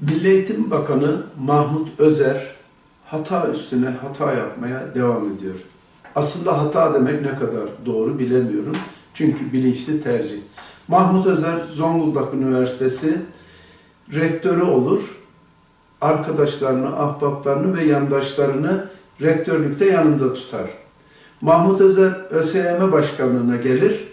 Milli Eğitim Bakanı Mahmut Özer hata üstüne hata yapmaya devam ediyor. Aslında hata demek ne kadar doğru bilemiyorum. Çünkü bilinçli tercih. Mahmut Özer Zonguldak Üniversitesi rektörü olur. Arkadaşlarını, ahbaplarını ve yandaşlarını rektörlükte yanında tutar. Mahmut Özer ÖSYM başkanlığına gelir.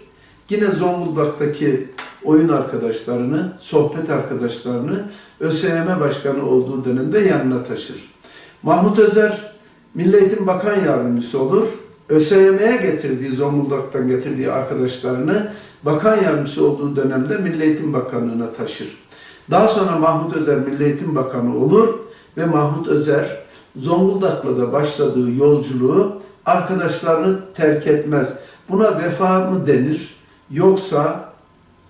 Yine Zonguldak'taki oyun arkadaşlarını, sohbet arkadaşlarını ÖSYM başkanı olduğu dönemde yanına taşır. Mahmut Özer Milli Eğitim Bakan Yardımcısı olur. ÖSYM'ye getirdiği, Zonguldak'tan getirdiği arkadaşlarını bakan yardımcısı olduğu dönemde Milli Eğitim Bakanlığı'na taşır. Daha sonra Mahmut Özer Milli Eğitim Bakanı olur ve Mahmut Özer Zonguldak'la da başladığı yolculuğu arkadaşlarını terk etmez. Buna vefa mı denir? Yoksa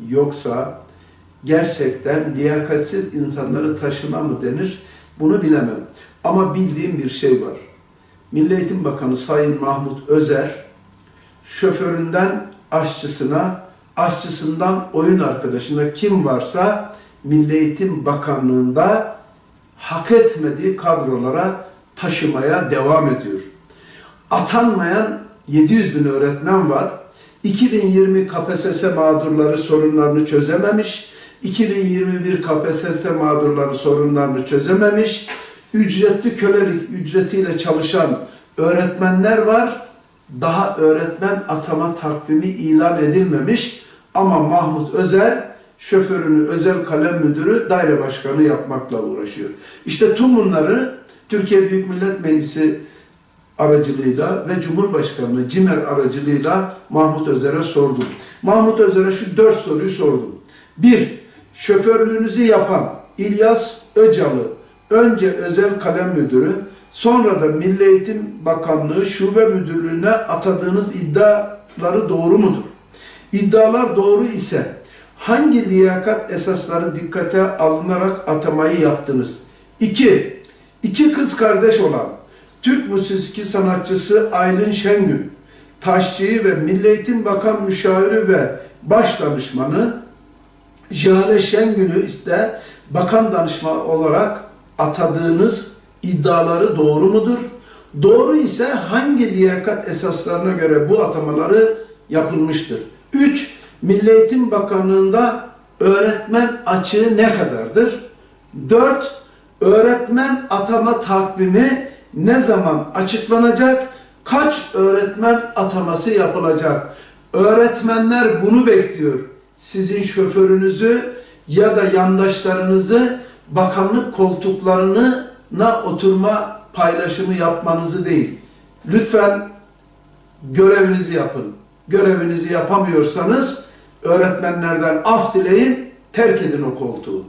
yoksa gerçekten liyakatsiz insanları taşıma mı denir? Bunu bilemem. Ama bildiğim bir şey var. Milli Eğitim Bakanı Sayın Mahmut Özer şoföründen aşçısına, aşçısından oyun arkadaşına kim varsa Milli Eğitim Bakanlığı'nda hak etmediği kadrolara taşımaya devam ediyor. Atanmayan 700 bin öğretmen var. 2020 KPSS mağdurları sorunlarını çözememiş. 2021 KPSS mağdurları sorunlarını çözememiş. Ücretli kölelik ücretiyle çalışan öğretmenler var. Daha öğretmen atama takvimi ilan edilmemiş. Ama Mahmut Özer şoförünü özel kalem müdürü daire başkanı yapmakla uğraşıyor. İşte tüm bunları Türkiye Büyük Millet Meclisi aracılığıyla ve Cumhurbaşkanlığı CİMER aracılığıyla Mahmut Özer'e sordum. Mahmut Özer'e şu dört soruyu sordum. Bir, şoförlüğünüzü yapan İlyas Öcalı, önce özel kalem müdürü, sonra da Milli Eğitim Bakanlığı Şube Müdürlüğü'ne atadığınız iddiaları doğru mudur? İddialar doğru ise hangi liyakat esasları dikkate alınarak atamayı yaptınız? İki, iki kız kardeş olan Türk musiki sanatçısı Aylin Şengün, taşçıyı ve Milli Eğitim Bakan Müşaviri ve Baş Danışmanı Jale Şengün'ü ise bakan danışma olarak atadığınız iddiaları doğru mudur? Doğru ise hangi liyakat esaslarına göre bu atamaları yapılmıştır? 3. Milli Eğitim Bakanlığı'nda öğretmen açığı ne kadardır? 4. Öğretmen atama takvimi ne zaman açıklanacak? Kaç öğretmen ataması yapılacak? Öğretmenler bunu bekliyor. Sizin şoförünüzü ya da yandaşlarınızı bakanlık koltuklarına oturma paylaşımı yapmanızı değil. Lütfen görevinizi yapın. Görevinizi yapamıyorsanız öğretmenlerden af dileyin, terk edin o koltuğu.